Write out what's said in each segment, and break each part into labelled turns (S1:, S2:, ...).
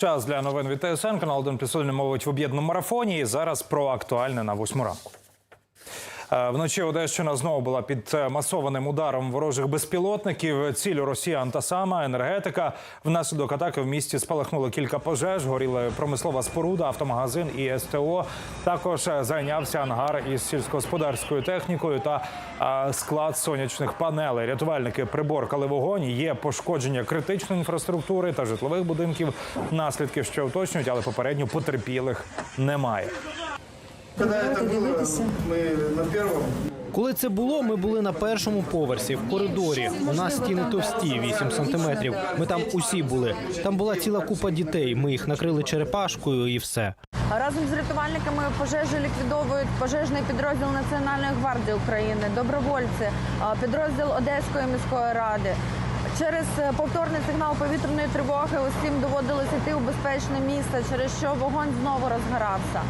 S1: Час для новин від ТСН. Канал 1 плюс 1 мовить в об'єднаному марафоні. І зараз про актуальне на восьму ранку. Е, Вночі Одещина знову була під е, масованим ударом ворожих безпілотників. Ціль росіян та сама енергетика. Внаслідок атаки в місті спалахнуло кілька пожеж. Горіла промислова споруда, автомагазин і СТО. Також е, зайнявся ангар із сільськогосподарською технікою та склад сонячних панелей. Рятувальники приборкали вогонь. Є пошкодження критичної інфраструктури та житлових будинків. Наслідки ще уточнюють, але попередньо потерпілих немає.
S2: Когда это было, мы на первом.
S3: Коли це було, ми були на першому поверсі в коридорі. У нас стіни товсті, 8 сантиметрів. Ми там усі були. Там була ціла купа дітей. Ми їх накрили черепашкою і все.
S4: Разом з рятувальниками пожежі ліквідовують пожежний підрозділ Національної гвардії України, добровольці, а, підрозділ Одеської міської ради. Через е, повторний сигнал повітряної тривоги усім доводилось йти у безпечне місце, через що вогонь знову розгорався.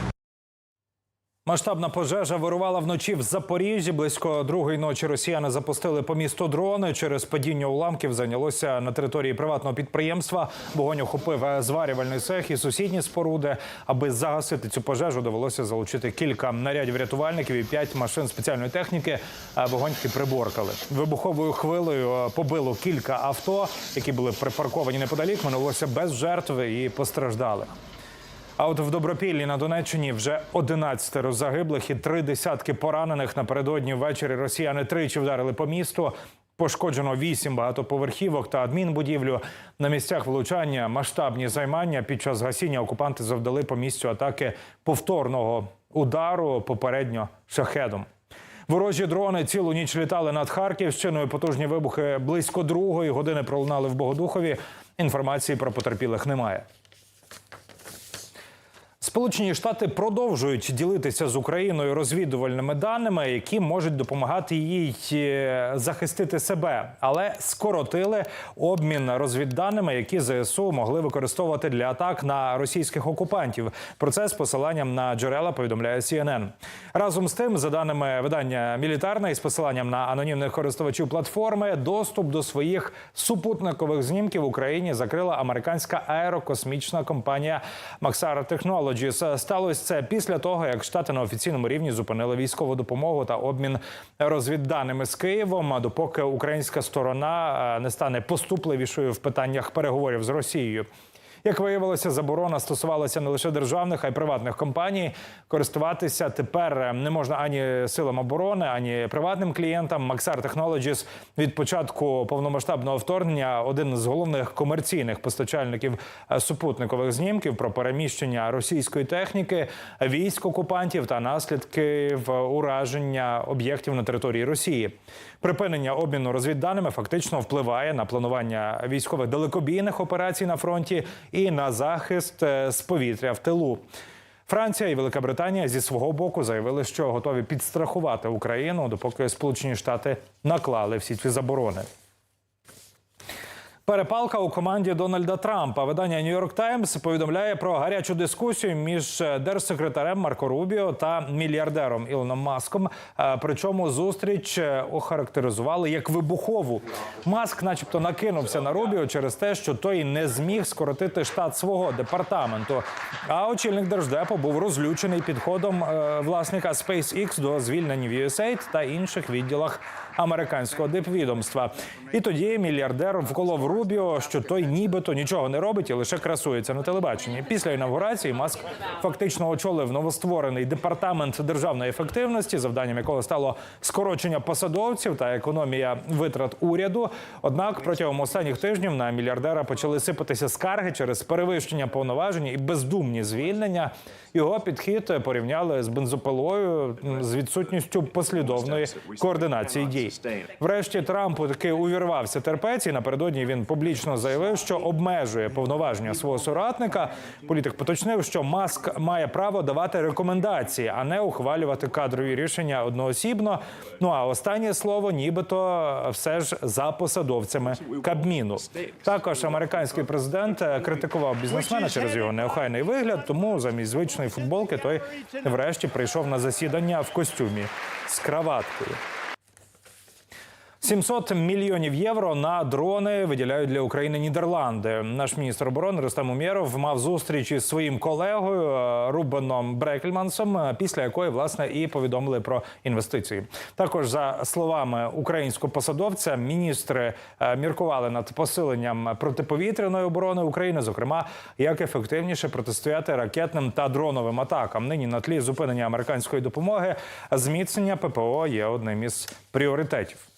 S1: Масштабна пожежа вирувала вночі в Запоріжжі. Близько другої ночі росіяни запустили по місту дрони. Через падіння уламків зайнялося на території приватного підприємства. Вогонь охопив е, зварювальний цех і сусідні споруди. Аби загасити цю пожежу, довелося залучити кілька нарядів рятувальників і п'ять машин спеціальної техніки. Е, Вогонь таки приборкали. Вибуховою хвилею е, побило кілька авто, які були припарковані неподалік. Минулося без жертв і постраждалих. А от в Добропіллі на Донеччині вже 11 загиблих і три десятки поранених. Напередодні ввечері росіяни тричі вдарили по місту. Пошкоджено вісім багатоповерхівок та адмінбудівлю. На місцях влучання масштабні займання. Під час гасіння окупанти завдали по місцю атаки повторного удару попередньо шахедом. Ворожі дрони цілу ніч літали над Харківщиною. Потужні вибухи близько другої години пролунали в Богодухові. Інформації про потерпілих немає. Сполучені Штати продовжують ділитися з Україною розвідувальними даними, які можуть допомагати їй е, захистити себе, але скоротили обмін розвідданими, які ЗСУ могли використовувати для атак на російських окупантів. Про це з посиланням на джерела повідомляє CNN. Разом з тим, за даними видання Мілітарне і з посиланням на анонімних користувачів платформи, доступ до своїх супутникових знімків в Україні закрила американська аерокосмічна компанія Maxar Technologies. Сталося це після того, як штати на офіційному рівні зупинили військову допомогу та обмін розвідданими з Києвом. Допоки українська сторона е, не стане поступливішою в питаннях переговорів з Росією. Як виявилося, заборона стосувалася не лише державних, а й приватних компаній. Користуватися тепер не можна ані силам оборони, ані приватним клієнтам. Maxar Technologies від початку повномасштабного вторгнення один з головних комерційних постачальників е, супутникових знімків про переміщення російської техніки, військ окупантів та наслідки в ураження об'єктів на території Росії. Припинення обміну розвідданими фактично впливає на планування військових далекобійних операцій на фронті і на захист е, з повітря в тилу. Франція і Велика Британія зі свого боку заявили, що готові підстрахувати Україну, допоки Сполучені Штати наклали всі ці заборони. Перепалка у команді Дональда Трампа. Видання York Times повідомляє про гарячу дискусію між держсекретарем Марко Рубіо та мільярдером Ілоном Маском. Е, Причому зустріч е, охарактеризували як вибухову. Маск, начебто, накинувся на Рубіо через те, що той не зміг скоротити штат свого департаменту. А очільник держдепу був розлючений підходом е, власника SpaceX до звільнень в USAID та інших відділах американського дипвідомства. І тоді мільярдер вколов Рубіо, що той нібито нічого не робить і лише красується на телебаченні. Після інавгурації Маск фактично очолив новостворений департамент державної ефективності, завданням якого стало скорочення посадовців та економія витрат уряду. Однак протягом останніх тижнів на мільярдера почали сипатися скарги через перевищення повноважень і бездумні звільнення. Його підхід порівняли з бензопилою з відсутністю послідовної координації дій. Врешті Трампу таки увірвався терпець, і напередодні він публічно заявив, що обмежує повноваження свого соратника. Політик поточнив, що Маск має право давати рекомендації, а не ухвалювати кадрові рішення одноосібно. Ну а останнє слово, нібито все ж за посадовцями Кабміну. Також американський президент е, критикував бізнесмена через його неохайний вигляд. Тому замість звичної футболки той врешті прийшов на засідання в костюмі з краваткою. 700 мільйонів євро на дрони виділяють для України Нідерланди. Наш міністр оборони Рустем Умєров мав зустріч із своїм колегою е, Рубеном Брекельмансом, е, після якої власне і повідомили про інвестиції. Також за словами українського посадовця, міністри е, міркували над посиленням протиповітряної оборони України, зокрема, як ефективніше протистояти ракетним та дроновим атакам. Нині на тлі зупинення американської допомоги зміцнення ППО є одним із пріоритетів.